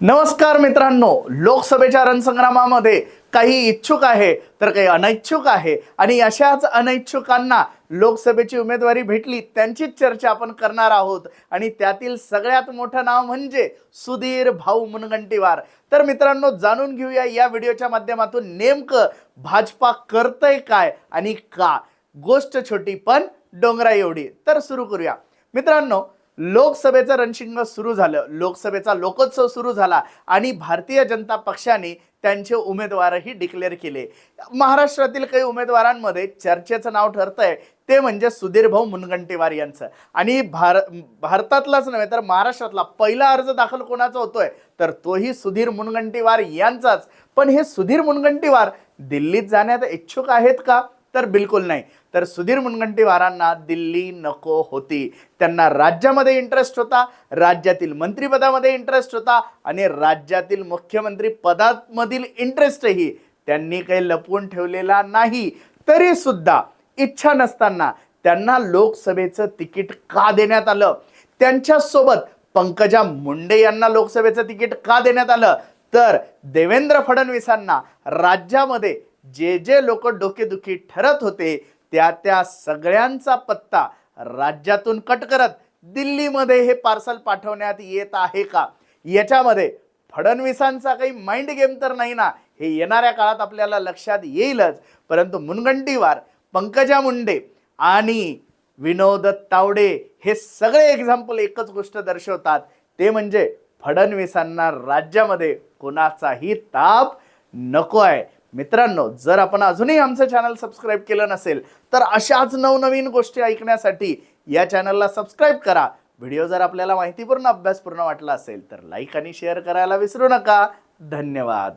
नमस्कार मित्रांनो लोकसभेच्या रणसंग्रामामध्ये काही इच्छुक आहे तर काही अनैच्छुक आहे. आणि अशाच अनैच्छुकांना लोकसभेची उमेदवारी भेटली त्यांचीच चर्चा आपण करणार आहोत. आणि त्यातील सगळ्यात मोठं नाव म्हणजे सुधीर भाऊ मुनगंटीवार. तर मित्रांनो जाणून घेऊया या व्हिडिओच्या माध्यमातून नेमकं भाजपा करतंय काय आणि का? गोष्ट छोटी पण डोंगरा एवढी तर सुरू करूया. मित्रांनो लोकसभेचं रणशिंग सुरू झालं. लोकसभेचा लोकोत्सव सुरू झाला आणि भारतीय जनता पक्षाने त्यांचे उमेदवारही डिक्लेअर केले. महाराष्ट्रातील काही उमेदवारांमध्ये चर्चेचं नाव ठरतंय ते म्हणजे सुधीरभाऊ मुनगंटीवार यांचं. आणि भार भारतातलाच नव्हे तर महाराष्ट्रातला पहिला अर्ज दाखल कोणाचा होतोय? तर तोही सुधीर मुनगंटीवार यांचाच. पण हे सुधीर मुनगंटीवार दिल्लीत जाण्यात इच्छुक आहेत का? तर बिलकुल नाही. तर सुधीर मुनगंटीवारांना दिल्ली नको होती. त्यांना राज्यामध्ये इंटरेस्ट होता राज्यातील मंत्रिपदामध्ये इंटरेस्ट होता आणि राज्यातील मुख्यमंत्री पदामधील इंटरेस्टही त्यांनी काही लपवून ठेवलेला नाही. तरी सुद्धा इच्छा नसताना त्यांना लोकसभेचं तिकीट का देण्यात आलं? त्यांच्यासोबत पंकजा मुंडे यांना लोकसभेचं तिकीट का देण्यात आलं? तर देवेंद्र फडणवीसांना राज्यामध्ये जे जे लोक डोकेदुखी ठरत होते त्या त्या सगळ्यांचा पत्ता राज्यातून कट करत दिल्लीमध्ये हे पार्सल पाठवण्यात येत आहे का? याच्यामध्ये फडणवीसांचा काही माइंड गेम तर नाही ना? हे येणाऱ्या काळात आपल्याला लक्षात येईलच. परंतु मुनगंटीवार पंकजा मुंडे आणि विनोद तावडे हे सगळे एक्झाम्पल एकच गोष्ट दर्शवतात. ते म्हणजे फडणवीसांना राज्यामध्ये कोणाचाही ताप नको आहे मित्रांनो जर आपण अजूनही आमचं चॅनल सबस्क्राईब केलं नसेल तर अशाच नवनवीन गोष्टी ऐकण्यासाठी या चॅनलला सबस्क्राईब करा. व्हिडिओ जर आपल्याला माहितीपूर्ण अभ्यासपूर्ण वाटला असेल तर लाईक आणि शेअर करायला विसरू नका. धन्यवाद.